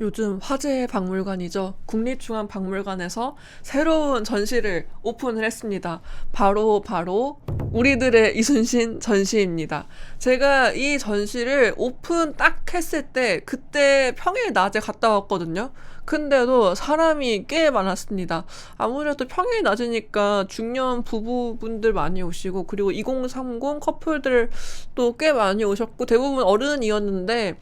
요즘 화제의 박물관이죠. 국립중앙박물관에서 새로운 전시를 오픈을 했습니다. 바로 바로 우리들의 이순신 전시입니다. 제가 이 전시를 오픈 딱 했을 때 그때 평일 낮에 갔다 왔거든요. 근데도 사람이 꽤 많았습니다. 아무래도 평일 낮이니까 중년 부부분들 많이 오시고 그리고 2030 커플들도 꽤 많이 오셨고 대부분 어른이었는데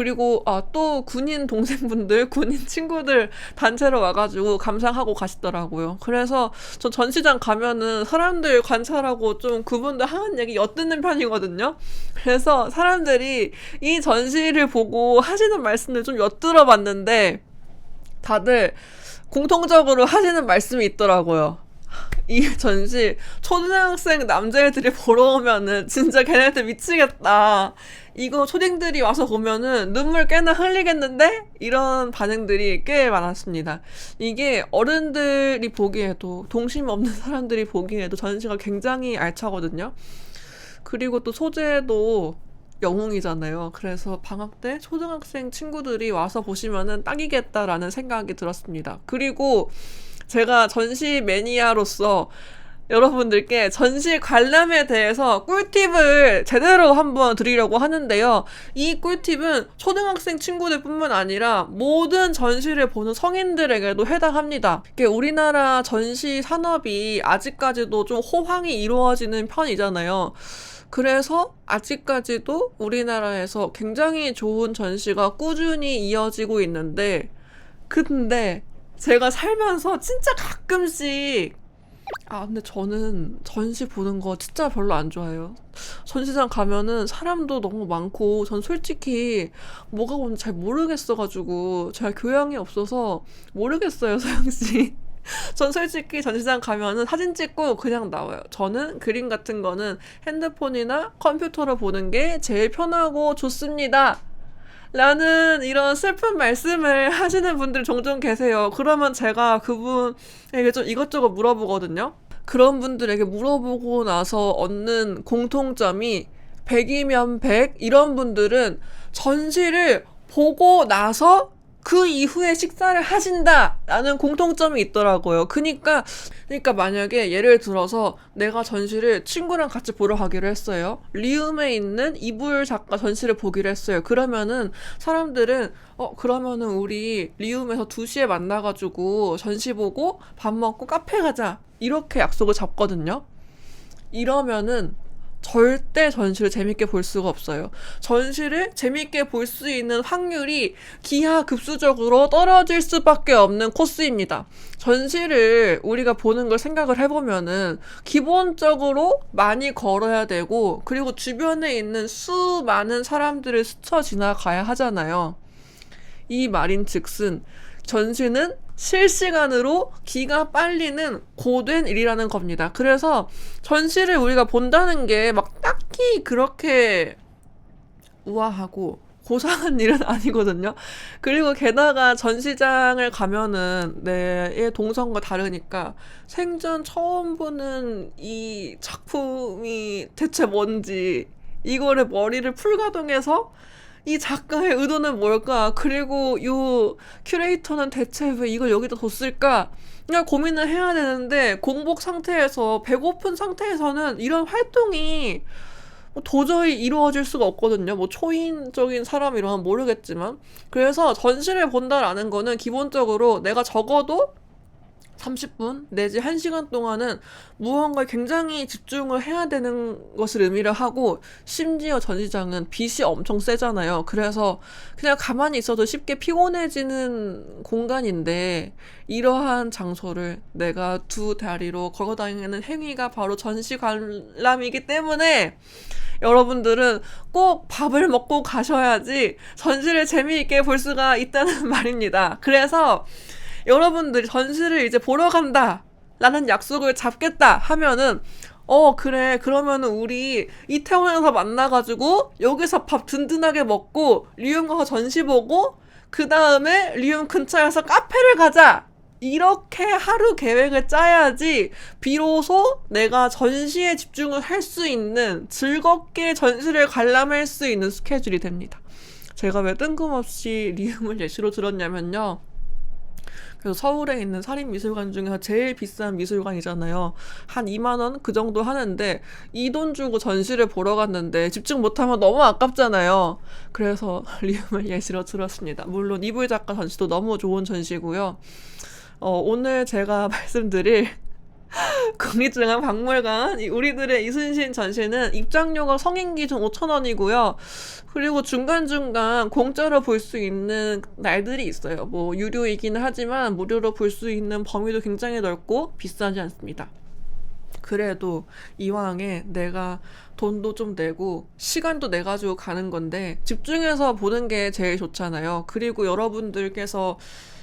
그리고 아 또 군인 동생분들, 군인 친구들 단체로 와가지고 감상하고 가시더라고요. 그래서 저 전시장 가면은 사람들 관찰하고 좀 그분들 하는 얘기 엿듣는 편이거든요. 그래서 사람들이 이 전시를 보고 하시는 말씀을 좀 엿들어 봤는데 다들 공통적으로 하시는 말씀이 있더라고요. 이 전시 초등학생 남자애들이 보러 오면은 진짜 걔네한테 미치겠다. 이거 초딩들이 와서 보면은 눈물 꽤나 흘리겠는데? 이런 반응들이 꽤 많았습니다. 이게 어른들이 보기에도 동심 없는 사람들이 보기에도 전시가 굉장히 알차거든요. 그리고 또 소재도 영웅이잖아요. 그래서 방학 때 초등학생 친구들이 와서 보시면은 딱이겠다라는 생각이 들었습니다. 그리고 제가 전시 매니아로서 여러분들께 전시 관람에 대해서 꿀팁을 제대로 한번 드리려고 하는데요. 이 꿀팁은 초등학생 친구들 뿐만 아니라 모든 전시를 보는 성인들에게도 해당합니다. 우리나라 전시 산업이 아직까지도 좀 호황이 이루어지는 편이잖아요. 그래서 아직까지도 우리나라에서 굉장히 좋은 전시가 꾸준히 이어지고 있는데, 근데 제가 살면서 진짜 가끔씩 아, 근데 저는 전시 보는 거 진짜 별로 안 좋아해요. 전시장 가면은 사람도 너무 많고, 전 솔직히 뭐가 뭔지 잘 모르겠어가지고, 제가 교양이 없어서 모르겠어요, 서영 씨. 전 솔직히 전시장 가면은 사진 찍고 그냥 나와요. 저는 그림 같은 거는 핸드폰이나 컴퓨터로 보는 게 제일 편하고 좋습니다. 라는 이런 슬픈 말씀을 하시는 분들 종종 계세요. 그러면 제가 그분에게 좀 이것저것 물어보거든요. 그런 분들에게 물어보고 나서 얻는 공통점이 100이면 100 이런 분들은 전시를 보고 나서 그 이후에 식사를 하신다라는 공통점이 있더라고요. 그니까 그러니까 만약에 예를 들어서 내가 전시를 친구랑 같이 보러 가기로 했어요. 리움에 있는 이불 작가 전시를 보기로 했어요. 그러면은 사람들은 어 그러면은 우리 리움에서 2시에 만나 가지고 전시 보고 밥 먹고 카페 가자. 이렇게 약속을 잡거든요. 이러면은 절대 전시를 재밌게 볼 수가 없어요. 전시를 재밌게 볼 수 있는 확률이 기하급수적으로 떨어질 수밖에 없는 코스입니다. 전시를 우리가 보는 걸 생각을 해보면은 기본적으로 많이 걸어야 되고 그리고 주변에 있는 수많은 사람들을 스쳐 지나가야 하잖아요. 이 말인 즉슨 전시는 실시간으로 기가 빨리는 고된 일이라는 겁니다. 그래서 전시를 우리가 본다는 게 막 딱히 그렇게 우아하고 고상한 일은 아니거든요. 그리고 게다가 전시장을 가면은 내 동선과 다르니까 생전 처음 보는 이 작품이 대체 뭔지 이거를 머리를 풀가동해서 이 작가의 의도는 뭘까? 그리고 요 큐레이터는 대체 왜 이걸 여기다 뒀을까? 그냥 고민을 해야 되는데 공복 상태에서 배고픈 상태에서는 이런 활동이 뭐 도저히 이루어질 수가 없거든요. 뭐 초인적인 사람이라면 모르겠지만. 그래서 전시를 본다라는 거는 기본적으로 내가 적어도 30분 내지 1시간 동안은 무언가에 굉장히 집중을 해야 되는 것을 의미를 하고 심지어 전시장은 빛이 엄청 세잖아요. 그래서 그냥 가만히 있어도 쉽게 피곤해지는 공간인데 이러한 장소를 내가 두 다리로 걸어 다니는 행위가 바로 전시 관람이기 때문에 여러분들은 꼭 밥을 먹고 가셔야지 전시를 재미있게 볼 수가 있다는 말입니다. 그래서 여러분들이 전시를 이제 보러 간다. 라는 약속을 잡겠다 하면은 어 그래 그러면은 우리 이태원에서 만나가지고 여기서 밥 든든하게 먹고 리움 가서 전시 보고 그 다음에 리움 근처에서 카페를 가자 이렇게 하루 계획을 짜야지 비로소 내가 전시에 집중을 할 수 있는 즐겁게 전시를 관람할 수 있는 스케줄이 됩니다. 제가 왜 뜬금없이 리움을 예시로 들었냐면요. 그래서 서울에 있는 사립미술관 중에서 제일 비싼 미술관이잖아요. 한 2만 원 그 정도 하는데 이 돈 주고 전시를 보러 갔는데 집중 못하면 너무 아깝잖아요. 그래서 리움을 예시로 들었습니다. 물론 이불 작가 전시도 너무 좋은 전시고요. 어, 오늘 제가 말씀드릴 국립중앙박물관 우리들의 이순신 전시는 입장료가 성인 기준 5,000원이고요. 그리고 중간중간 공짜로 볼 수 있는 날들이 있어요. 뭐 유료이기는 하지만 무료로 볼 수 있는 범위도 굉장히 넓고 비싸지 않습니다. 그래도 이왕에 내가 돈도 좀 내고 시간도 내 가지고 가는 건데 집중해서 보는 게 제일 좋잖아요. 그리고 여러분들께서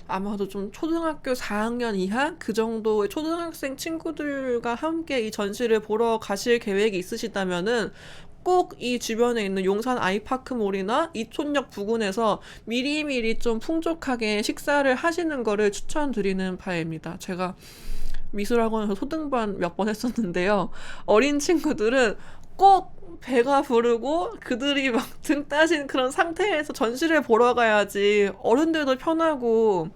아마도 좀 초등학교 4학년 이하 그 정도의 초등학생 친구들과 함께 이 전시를 보러 가실 계획이 있으시다면은 꼭이 주변에 있는 용산 아이파크몰이나 이촌역 부근에서 미리미리 좀 풍족하게 식사를 하시는 거를 추천드리는 바입니다. 제가 미술학원에서 소등반 몇 번 했었는데요. 어린 친구들은 꼭 배가 부르고 그들이 막 등 따신 그런 상태에서 전시를 보러 가야지 어른들도 편하고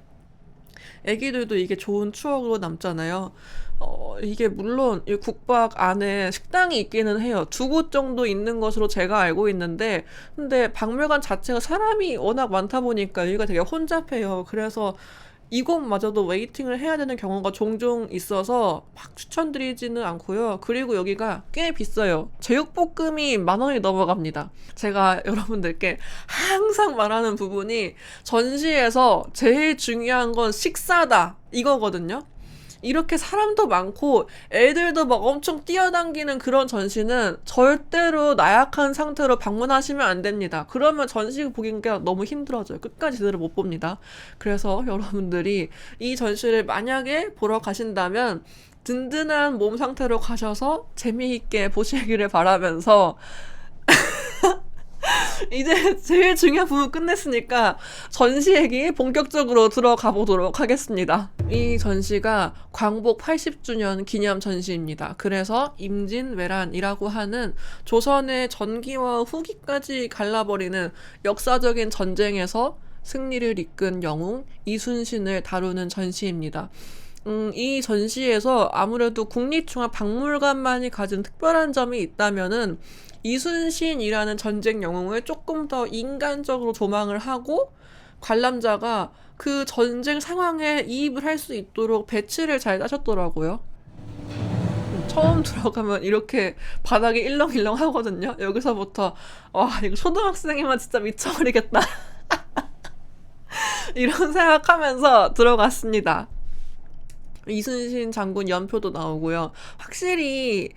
애기들도 이게 좋은 추억으로 남잖아요. 어, 이게 물론 이 국박 안에 식당이 있기는 해요. 두 곳 정도 있는 것으로 제가 알고 있는데, 근데 박물관 자체가 사람이 워낙 많다 보니까 여기가 되게 혼잡해요. 그래서 이곳마저도 웨이팅을 해야 되는 경우가 종종 있어서 막 추천드리지는 않고요. 그리고 여기가 꽤 비싸요. 제육볶음이 만 원이 넘어갑니다. 제가 여러분들께 항상 말하는 부분이 전시에서 제일 중요한 건 식사다. 이거거든요. 이렇게 사람도 많고 애들도 막 엄청 뛰어당기는 그런 전시는 절대로 나약한 상태로 방문하시면 안 됩니다. 그러면 전시 보기가 너무 힘들어져요. 끝까지 제대로 못 봅니다. 그래서 여러분들이 이 전시를 만약에 보러 가신다면 든든한 몸 상태로 가셔서 재미있게 보시기를 바라면서 이제 제일 중요한 부분 끝냈으니까 전시 얘기 본격적으로 들어가 보도록 하겠습니다. 이 전시가 광복 80주년 기념 전시입니다. 그래서 임진왜란이라고 하는 조선의 전기와 후기까지 갈라버리는 역사적인 전쟁에서 승리를 이끈 영웅 이순신을 다루는 전시입니다. 음, 이 전시에서 아무래도 국립중앙박물관만이 가진 특별한 점이 있다면은 이순신이라는 전쟁 영웅을 조금 더 인간적으로 조망을 하고 관람자가 그 전쟁 상황에 이입을 할 수 있도록 배치를 잘 따셨더라고요. 처음 들어가면 이렇게 바닥이 일렁일렁 하거든요. 여기서부터 와 이거 초등학생이면 진짜 미쳐버리겠다. 이런 생각하면서 들어갔습니다. 이순신 장군 연표도 나오고요. 확실히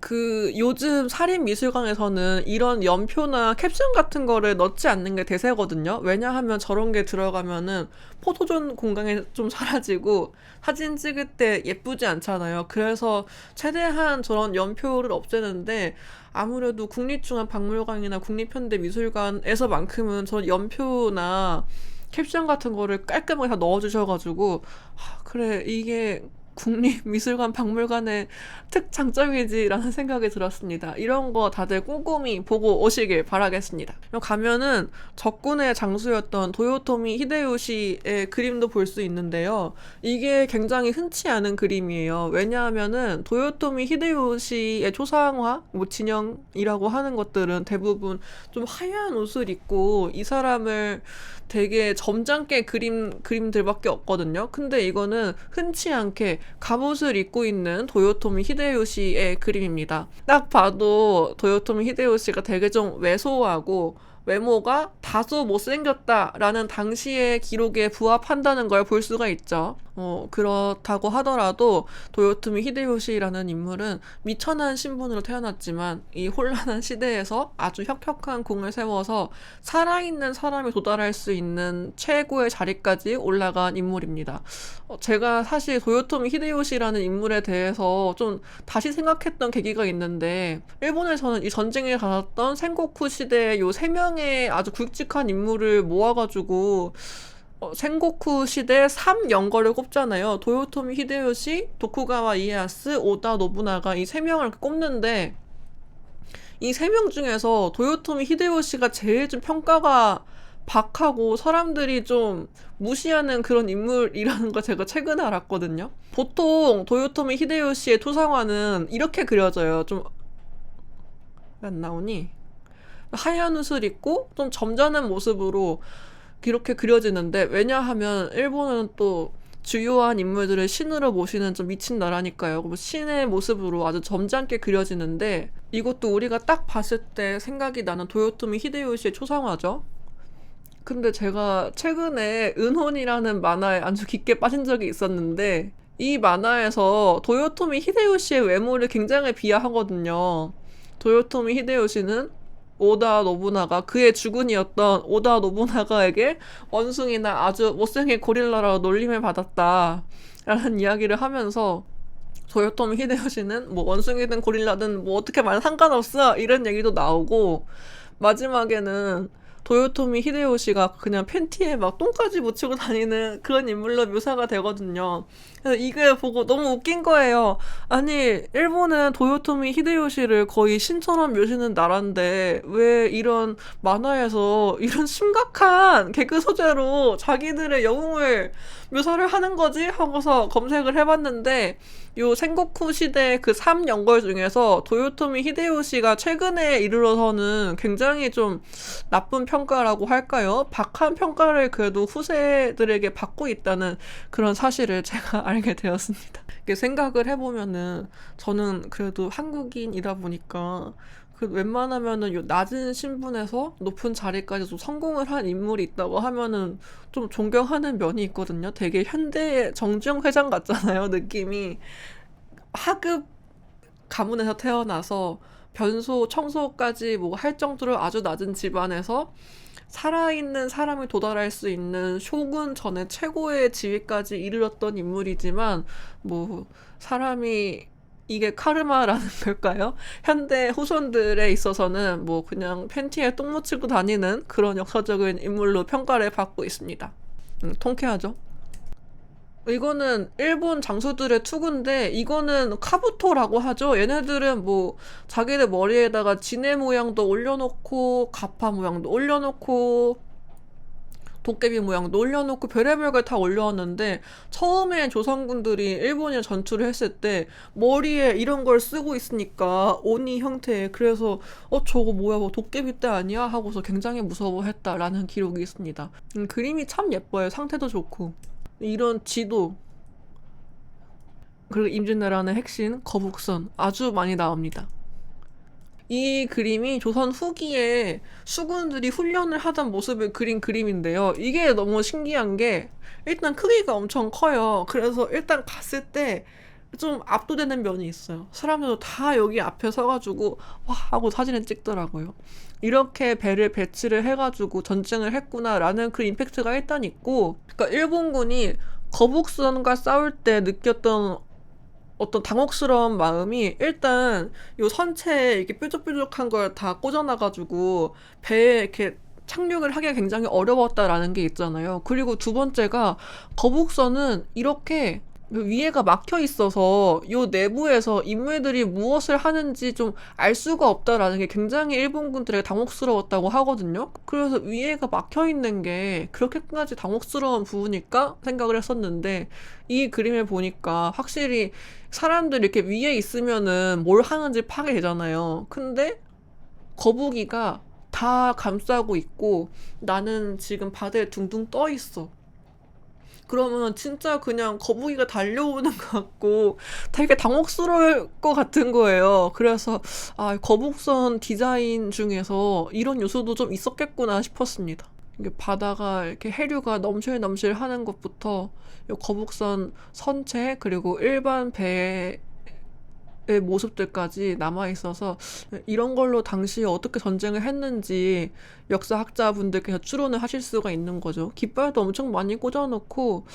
그 요즘 사립미술관에서는 이런 연표나 캡션 같은 거를 넣지 않는 게 대세거든요. 왜냐하면 저런 게 들어가면은 포토존 공간에 좀 사라지고 사진 찍을 때 예쁘지 않잖아요. 그래서 최대한 저런 연표를 없애는데 아무래도 국립중앙박물관이나 국립현대미술관에서만큼은 저 연표나 캡션 같은 거를 깔끔하게 다 넣어주셔가지고 아, 그래 이게 국립미술관 박물관의 특장점이지라는 생각이 들었습니다. 이런 거 다들 꼼꼼히 보고 오시길 바라겠습니다. 가면은 적군의 장수였던 도요토미 히데요시의 그림도 볼 수 있는데요. 이게 굉장히 흔치 않은 그림이에요. 왜냐하면은 도요토미 히데요시의 초상화, 뭐 진영이라고 하는 것들은 대부분 좀 하얀 옷을 입고 이 사람을 되게 점잖게 그림 그림들밖에 없거든요. 근데 이거는 흔치 않게 갑옷을 입고 있는 도요토미 히데요시의 그림입니다. 딱 봐도 도요토미 히데요시가 되게 좀 왜소하고 외모가 다소 못생겼다라는 당시의 기록에 부합한다는 걸 볼 수가 있죠. 어, 그렇다고 하더라도 도요토미 히데요시라는 인물은 미천한 신분으로 태어났지만 이 혼란한 시대에서 아주 혁혁한 공을 세워서 살아있는 사람이 도달할 수 있는 최고의 자리까지 올라간 인물입니다. 어, 제가 사실 도요토미 히데요시라는 인물에 대해서 좀 다시 생각했던 계기가 있는데 일본에서는 이 전쟁에 가졌던 생고쿠 시대의 요 세 명의 아주 굵직한 인물을 모아가지고 어, 생고쿠 시대 3연거를 꼽잖아요. 도요토미 히데요시, 도쿠가와 이에야스, 오다 노부나가 이 세 명을 꼽는데 이 세 명 중에서 도요토미 히데요시가 제일 좀 평가가 박하고 사람들이 좀 무시하는 그런 인물이라는 걸 제가 최근에 알았거든요. 보통 도요토미 히데요시의 토상화는 이렇게 그려져요. 좀 안 나오니 하얀 옷을 입고 좀 점잖은 모습으로 이렇게 그려지는데 왜냐하면 일본은 또 주요한 인물들을 신으로 모시는 좀 미친 나라니까요. 뭐 신의 모습으로 아주 점잖게 그려지는데 이것도 우리가 딱 봤을 때 생각이 나는 도요토미 히데요시의 초상화죠. 근데 제가 최근에 은혼이라는 만화에 아주 깊게 빠진 적이 있었는데 이 만화에서 도요토미 히데요시의 외모를 굉장히 비하하거든요. 도요토미 히데요시는 오다 노부나가 그의 주군이었던 오다 노부나가에게 원숭이나 아주 못생긴 고릴라라고 놀림을 받았다. 라는 이야기를 하면서 도요토미 히데요시는 뭐 원숭이든 고릴라든 뭐 어떻게 말은 상관없어 이런 얘기도 나오고 마지막에는 도요토미 히데요시가 그냥 팬티에 막 똥까지 묻히고 다니는 그런 인물로 묘사가 되거든요. 이게 보고 너무 웃긴 거예요. 아니, 일본은 도요토미 히데요시를 거의 신처럼 묘시는 나라인데 왜 이런 만화에서 이런 심각한 개그 소재로 자기들의 영웅을 묘사를 하는 거지? 하고서 검색을 해봤는데 요 생고쿠 시대 그 3연걸 중에서 도요토미 히데요시가 최근에 이르러서는 굉장히 좀 나쁜 평가라고 할까요? 박한 평가를 그래도 후세들에게 받고 있다는 그런 사실을 제가 알게 되었습니다. 생각을 해보면은 저는 그래도 한국인이다 보니까 그 웬만하면은 요 낮은 신분에서 높은 자리까지 좀 성공을 한 인물이 있다고 하면은 좀 존경하는 면이 있거든요. 되게 현대의 정주영 회장 같잖아요, 느낌이. 하급 가문에서 태어나서 변소, 청소까지 뭐 할 정도로 아주 낮은 집안에서 살아있는 사람이 도달할 수 있는 쇼군 전의 최고의 지위까지 이르렀던 인물이지만 뭐 사람이 이게 카르마라는 걸까요? 현대 후손들에 있어서는 뭐 그냥 팬티에 똥 묻히고 다니는 그런 역사적인 인물로 평가를 받고 있습니다. 음, 통쾌하죠? 이거는 일본 장수들의 투구인데 이거는 카부토라고 하죠. 얘네들은 뭐 자기들 머리에다가 지네 모양도 올려놓고 가파 모양도 올려놓고 도깨비 모양도 올려놓고 별의별 걸 다 올려왔는데 처음에 조선군들이 일본에 전투를 했을 때 머리에 이런 걸 쓰고 있으니까 오니 형태의 그래서 어 저거 뭐야 뭐 도깨비 때 아니야 하고서 굉장히 무서워했다라는 기록이 있습니다. 음, 그림이 참 예뻐요. 상태도 좋고 이런 지도 그리고 임진왜란의 핵심 거북선 아주 많이 나옵니다. 이 그림이 조선 후기에 수군들이 훈련을 하던 모습을 그린 그림인데요. 이게 너무 신기한 게 일단 크기가 엄청 커요. 그래서 일단 갔을 때 좀 압도되는 면이 있어요. 사람들도 다 여기 앞에 서가지고 와 하고 사진을 찍더라고요. 이렇게 배를 배치를 해가지고 전쟁을 했구나라는 그 임팩트가 일단 있고, 그러니까 일본군이 거북선과 싸울 때 느꼈던 어떤 당혹스러운 마음이 일단 요 선체에 이렇게 뾰족뾰족한 걸 다 꽂아놔가지고 배에 이렇게 착륙을 하기가 굉장히 어려웠다라는 게 있잖아요. 그리고 두 번째가 거북선은 이렇게 위에가 막혀 있어서 요 내부에서 인물들이 무엇을 하는지 좀 알 수가 없다라는 게 굉장히 일본군들에게 당혹스러웠다고 하거든요. 그래서 위에가 막혀 있는 게 그렇게까지 당혹스러운 부분일까 생각을 했었는데 이 그림을 보니까 확실히 사람들이 이렇게 위에 있으면은 뭘 하는지 파악이 되잖아요. 근데 거북이가 다 감싸고 있고 나는 지금 바다에 둥둥 떠 있어. 그러면 진짜 그냥 거북이가 달려오는 것 같고 되게 당혹스러울 것 같은 거예요. 그래서 아, 거북선 디자인 중에서 이런 요소도 좀 있었겠구나 싶었습니다. 이게 바다가 이렇게 해류가 넘실넘실 하는 것부터 거북선 선체 그리고 일반 배의 모습들까지 남아 있어서 이런 걸로 당시에 어떻게 전쟁을 했는지 역사학자분들께서 추론을 하실 수가 있는 거죠. 깃발도 엄청 많이 꽂아놓고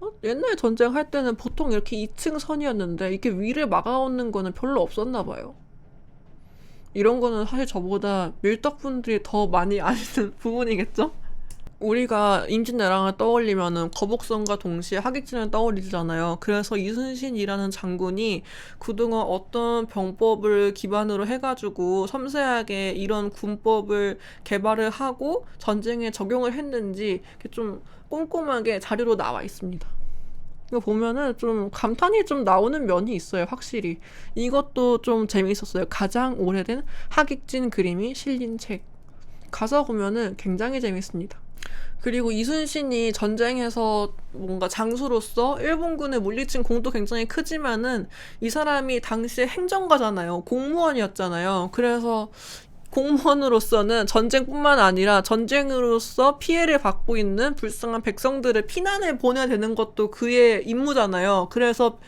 어? 옛날 전쟁할 때는 보통 이렇게 2층 선이었는데 이렇게 위를 막아오는 거는 별로 없었나 봐요. 이런 거는 사실 저보다 밀떡분들이 더 많이 아시는 부분이겠죠? 우리가 임진왜란을 떠올리면은 거북선과 동시에 하객진을 떠올리잖아요. 그래서 이순신이라는 장군이 그동안 어떤 병법을 기반으로 해가지고 섬세하게 이런 군법을 개발을 하고 전쟁에 적용을 했는지 좀 꼼꼼하게 자료로 나와 있습니다. 이거 보면은 좀 감탄이 좀 나오는 면이 있어요, 확실히. 이것도 좀 재미있었어요. 가장 오래된 하객진 그림이 실린 책. 가서 보면은 굉장히 재밌습니다. 그리고 이순신이 전쟁에서 뭔가 장수로서 일본군을 물리친 공도 굉장히 크지만은 이 사람이 당시에 행정가잖아요. 공무원이었잖아요. 그래서 공무원으로서는 전쟁뿐만 아니라 전쟁으로서 피해를 받고 있는 불쌍한 백성들을 피난을 보내야 되는 것도 그의 임무잖아요. 그래서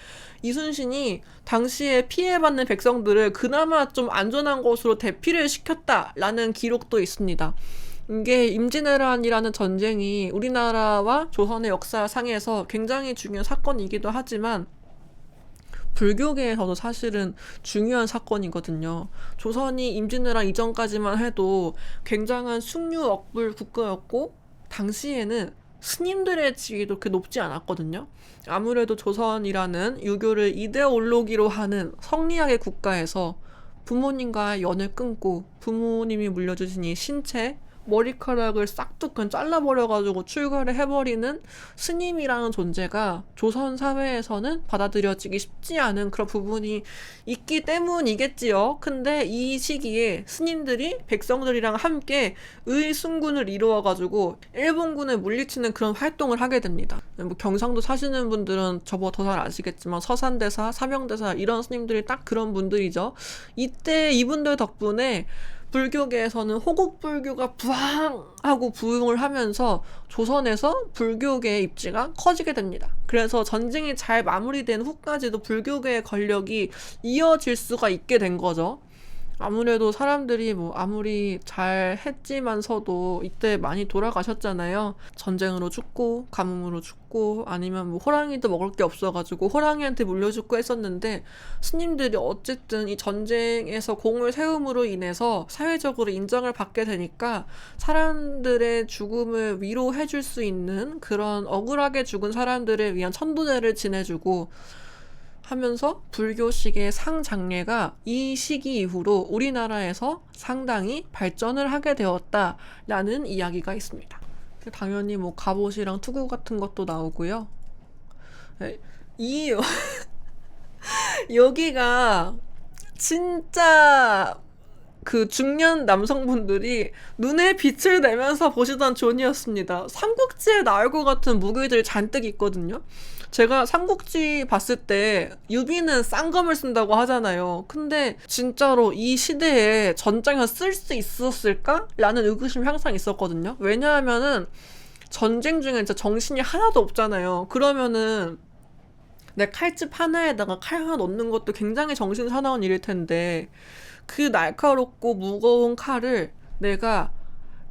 이순신이 당시에 피해받는 백성들을 그나마 좀 안전한 곳으로 대피를 시켰다라는 기록도 있습니다. 이게 임진왜란이라는 전쟁이 우리나라와 조선의 역사상에서 굉장히 중요한 사건이기도 하지만 불교계에서도 사실은 중요한 사건이거든요. 조선이 임진왜란 이전까지만 해도 굉장한 숭유 억불 국가였고 당시에는 스님들의 지위도 그렇게 높지 않았거든요. 아무래도 조선이라는 유교를 이데올로기로 하는 성리학의 국가에서 부모님과 연을 끊고 부모님이 물려주신 이 신체, 머리카락을 싹둑 그냥 잘라버려가지고 출가를 해버리는 스님이라는 존재가 조선 사회에서는 받아들여지기 쉽지 않은 그런 부분이 있기 때문이겠지요. 근데 이 시기에 스님들이 백성들이랑 함께 의순군을 이루어가지고 일본군을 물리치는 그런 활동을 하게 됩니다. 뭐 경상도 사시는 분들은 저보다 더 잘 아시겠지만 서산대사, 사명대사 이런 스님들이 딱 그런 분들이죠. 이때 이분들 덕분에 불교계에서는 호국불교가 부항하고 부흥을 하면서 조선에서 불교계의 입지가 커지게 됩니다. 그래서 전쟁이 잘 마무리된 후까지도 불교계의 권력이 이어질 수가 있게 된 거죠. 아무래도 사람들이 뭐 아무리 잘 했지만서도 이때 많이 돌아가셨잖아요. 전쟁으로 죽고 가뭄으로 죽고 아니면 뭐 호랑이도 먹을 게 없어가지고 호랑이한테 물려 죽고 했었는데 스님들이 어쨌든 이 전쟁에서 공을 세움으로 인해서 사회적으로 인정을 받게 되니까 사람들의 죽음을 위로해줄 수 있는 그런 억울하게 죽은 사람들을 위한 천도제를 지내주고 하면서 불교식의 상장례가 이 시기 이후로 우리나라에서 상당히 발전을 하게 되었다라는 이야기가 있습니다. 당연히 뭐 갑옷이랑 투구 같은 것도 나오고요. 네, 이 여기가 진짜 그 중년 남성분들이 눈에 빛을 내면서 보시던 존이었습니다. 삼국지에 나올 것 같은 무기들 잔뜩 있거든요. 제가 삼국지 봤을 때 유비는 쌍검을 쓴다고 하잖아요. 근데 진짜로 이 시대에 전장에서 쓸 수 있었을까? 라는 의구심이 항상 있었거든요. 왜냐하면은 전쟁 중에 진짜 정신이 하나도 없잖아요. 그러면은 내 칼집 하나에다가 칼 하나 넣는 것도 굉장히 정신 사나운 일일 텐데 그 날카롭고 무거운 칼을 내가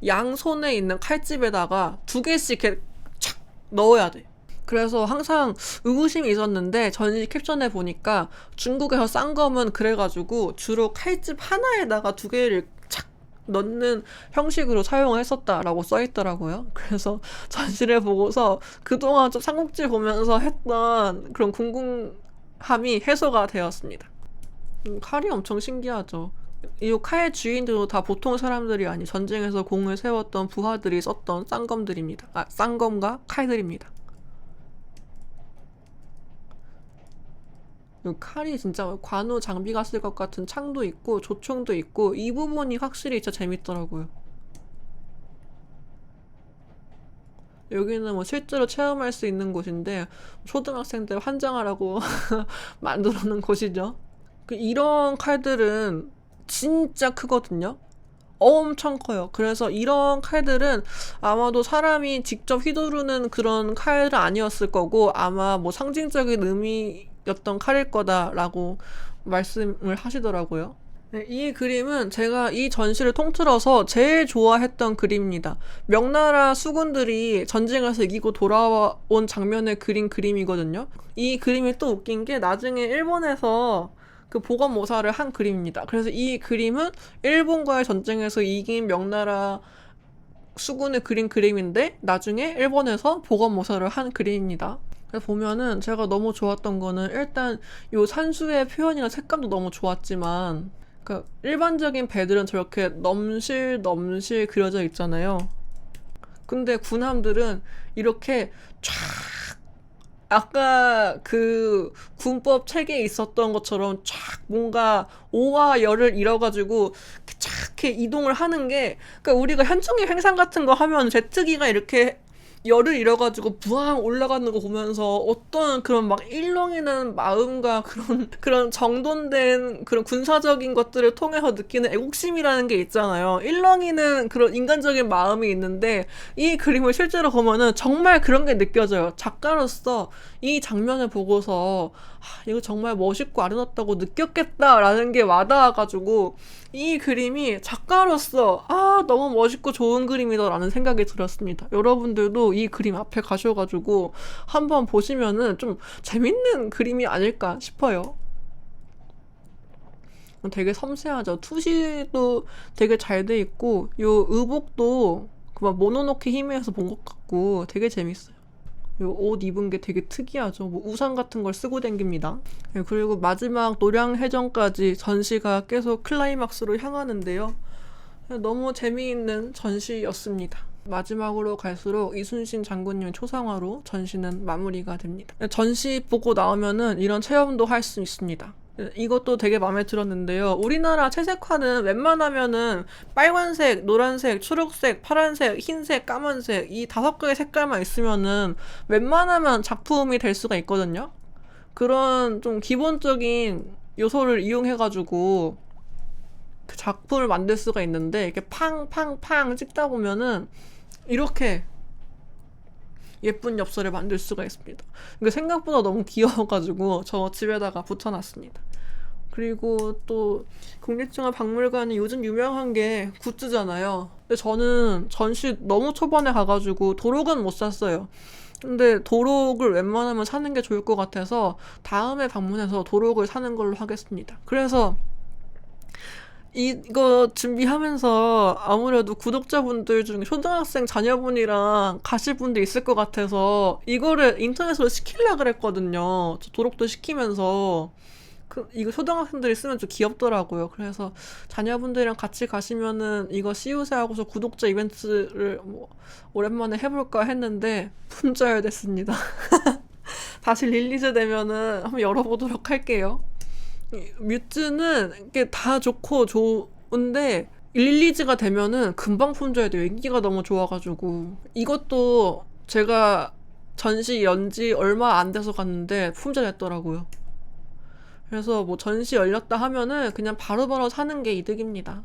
양손에 있는 칼집에다가 두 개씩 이렇게 착 넣어야 돼. 그래서 항상 의구심이 있었는데 전시 캡션에 보니까 중국에서 싼 검은 그래가지고 주로 칼집 하나에다가 두 개를 착 넣는 형식으로 사용을 했었다라고 써 있더라고요. 그래서 전시를 보고서 그동안 좀 삼국지 보면서 했던 그런 궁금함이 해소가 되었습니다. 음, 칼이 엄청 신기하죠. 이 칼의 주인들도 다 보통 사람들이 아니 전쟁에서 공을 세웠던 부하들이 썼던 쌍검들입니다. 아, 쌍검과 칼들입니다. 칼이 진짜 관우 장비가 쓸 것 같은 창도 있고 조총도 있고 이 부분이 확실히 진짜 재밌더라고요. 여기는 뭐 실제로 체험할 수 있는 곳인데 초등학생들 환장하라고 만들어 놓은 곳이죠. 그 이런 칼들은 진짜 크거든요. 엄청 커요. 그래서 이런 칼들은 아마도 사람이 직접 휘두르는 그런 칼은 아니었을 거고 아마 뭐 상징적인 의미 였던 칼일 거다라고 말씀을 하시더라고요. 네, 이 그림은 제가 이 전시를 통틀어서 제일 좋아했던 그림입니다. 명나라 수군들이 전쟁에서 이기고 돌아온 장면을 그린 그림이거든요. 이 그림이 또 웃긴 게 나중에 일본에서 그 보건 모사를 한 그림입니다. 그래서 이 그림은 일본과의 전쟁에서 이긴 명나라 수군을 그린 그림인데 나중에 일본에서 복원모사를 한 그림입니다. 보면은 제가 너무 좋았던 거는 일단 요 산수의 표현이나 색감도 너무 좋았지만 그러니까 일반적인 배들은 저렇게 넘실 넘실 그려져 있잖아요. 근데 군함들은 이렇게 쫙 아까 그 군법 책에 있었던 것처럼 쫙 뭔가 오와 열을 잃어가지고 쫙 이렇게 이동을 하는 게 그러니까 우리가 현충일 행상 같은 거 하면 제트기가 이렇게 열을 잃어가지고 부항 올라가는 거 보면서 어떤 그런 막 일렁이는 마음과 그런 그런 정돈된 그런 군사적인 것들을 통해서 느끼는 애국심이라는 게 있잖아요. 일렁이는 그런 인간적인 마음이 있는데 이 그림을 실제로 보면은 정말 그런 게 느껴져요. 작가로서 이 장면을 보고서 아, 이거 정말 멋있고 아름답다고 느꼈겠다라는 게 와닿아가지고 이 그림이 작가로서 아 너무 멋있고 좋은 그림이다라는 생각이 들었습니다. 여러분들도 이 그림 앞에 가셔가지고 한번 보시면은 좀 재밌는 그림이 아닐까 싶어요. 되게 섬세하죠. 투시도 되게 잘 돼 있고 요 의복도 그막 모노노케 히메에서 본 것 같고 되게 재밌어요. 요옷 입은 게 되게 특이하죠. 뭐 우산 같은 걸 쓰고 댕깁니다. 예, 그리고 마지막 노량해전까지 전시가 계속 클라이막스로 향하는데요. 너무 재미있는 전시였습니다. 마지막으로 갈수록 이순신 장군님 초상화로 전시는 마무리가 됩니다. 전시 보고 나오면은 이런 체험도 할 수 있습니다. 이것도 되게 마음에 들었는데요. 우리나라 채색화는 웬만하면은 빨간색, 노란색, 초록색, 파란색, 흰색, 까만색 이 다섯 개의 색깔만 있으면은 웬만하면 작품이 될 수가 있거든요. 그런 좀 기본적인 요소를 이용해가지고 그 작품을 만들 수가 있는데 이렇게 팡팡팡 찍다 보면은 이렇게 예쁜 엽서를 만들 수가 있습니다. 이게 생각보다 너무 귀여워가지고 저 집에다가 붙여놨습니다. 그리고 또 국립중앙박물관이 요즘 유명한 게 굿즈잖아요. 근데 저는 전시 너무 초반에 가가지고 도록은 못 샀어요. 근데 도록을 웬만하면 사는 게 좋을 것 같아서 다음에 방문해서 도록을 사는 걸로 하겠습니다. 그래서 이거 준비하면서 아무래도 구독자분들 중에 초등학생 자녀분이랑 가실 분들 있을 것 같아서 이거를 인터넷으로 시키려 그랬거든요. 저 도록도 시키면서 그 이거 초등학생들이 쓰면 좀 귀엽더라고요. 그래서 자녀분들이랑 같이 가시면은 이거 시우세 하고서 구독자 이벤트를 뭐 오랜만에 해볼까 했는데 품절됐습니다. 다시 릴리즈 되면은 한번 열어보도록 할게요. 뮤즈는 이게 다 좋고 좋은데 릴리즈가 되면은 금방 품절돼요. 인기가 너무 좋아가지고 이것도 제가 전시 연지 얼마 안 돼서 갔는데 품절했더라고요. 그래서 뭐 전시 열렸다 하면은 그냥 바로바로 바로 사는 게 이득입니다.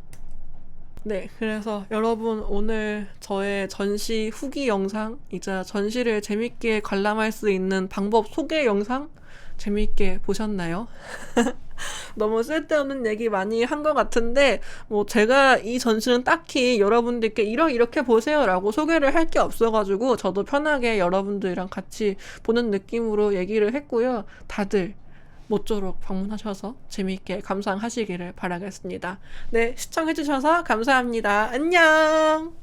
네, 그래서 여러분 오늘 저의 전시 후기 영상, 이제 전시를 재밌게 관람할 수 있는 방법 소개 영상 재밌게 보셨나요? 너무 쓸데없는 얘기 많이 한 것 같은데 뭐 제가 이 전시는 딱히 여러분들께 이러 이렇게 보세요라고 소개를 할 게 없어가지고 저도 편하게 여러분들이랑 같이 보는 느낌으로 얘기를 했고요. 다들 모쪼록 방문하셔서 재미있게 감상하시기를 바라겠습니다. 네, 시청해주셔서 감사합니다. 안녕!